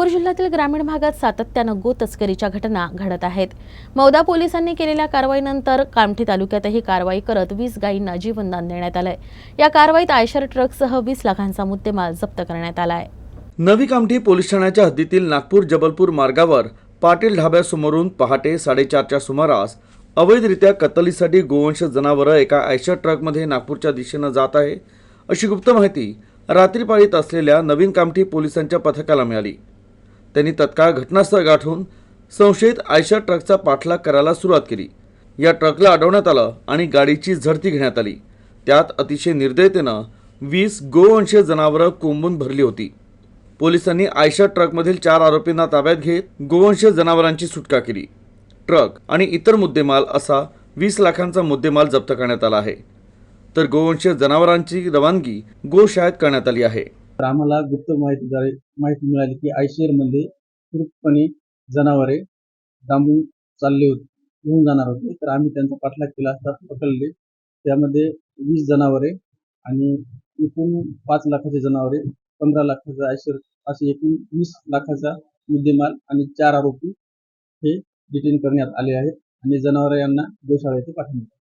नागपूर जिल्ह्यातील ग्रामीण भागात सातत्यानं गो तस्करीच्या घटना घडत आहेत. मौदा पोलिसांनी केलेल्या कारवाईनंतर कामठी तालुक्यातही कारवाई करत वीस गायींना जीवनदान देण्यात आलंय. या कारवाईत आयशर ट्रकसह वीस लाखांचा मुद्देमाल जप्त करण्यात आलाय. नवी कामठी पोलीस ठाण्याच्या हद्दीतील नागपूर जबलपूर मार्गावर पाटील ढाब्यासमोरून पहाटे साडेचारच्या सुमारास अवैधरित्या कत्तलीसाठी गोवंश जनावरं एका आयशर ट्रकमध्ये नागपूरच्या दिशेनं जात आहे अशी गुप्त माहिती रात्री पाळीत असलेल्या नवीन कामठी पोलिसांच्या पथकाला मिळाली. त्यांनी तत्काळ घटनास्थळ गाठून संशयित आयशा ट्रकचा पाठलाग करायला सुरुवात केली. या ट्रकला अडवण्यात आलं आणि गाडीची झडती घेण्यात आली. त्यात अतिशय निर्दयतेनं वीस गोवंशीय जनावरं कोंबून भरली होती. पोलिसांनी आयशा ट्रकमधील चार आरोपींना ताब्यात घेत गोवंशीय जनावरांची सुटका केली. ट्रक आणि इतर मुद्देमाल असा वीस लाखांचा मुद्देमाल जप्त करण्यात आला आहे. तर गोवंशीय जनावरांची रवानगी गोशाळेत करण्यात आली आहे. तर आम्हाला गुप्त माहितीद्वारे माहिती मिळाली की आयशेअरमध्ये सुरक्षितपणे जनावरे डांबून चालले होते घेऊन जाणार होते. तर आम्ही त्यांचा पाठलाग केला असता पकडले. त्यामध्ये वीस जनावरे आणि एकूण पाच लाखाचे जनावरे पंधरा लाखाचा आयशर असे एकूण वीस लाखाचा मुद्देमाल आणि चार आरोपी हे डिटेन करण्यात आले आहेत आणि जनावरे यांना गोशाळा येथे पाठवण्यात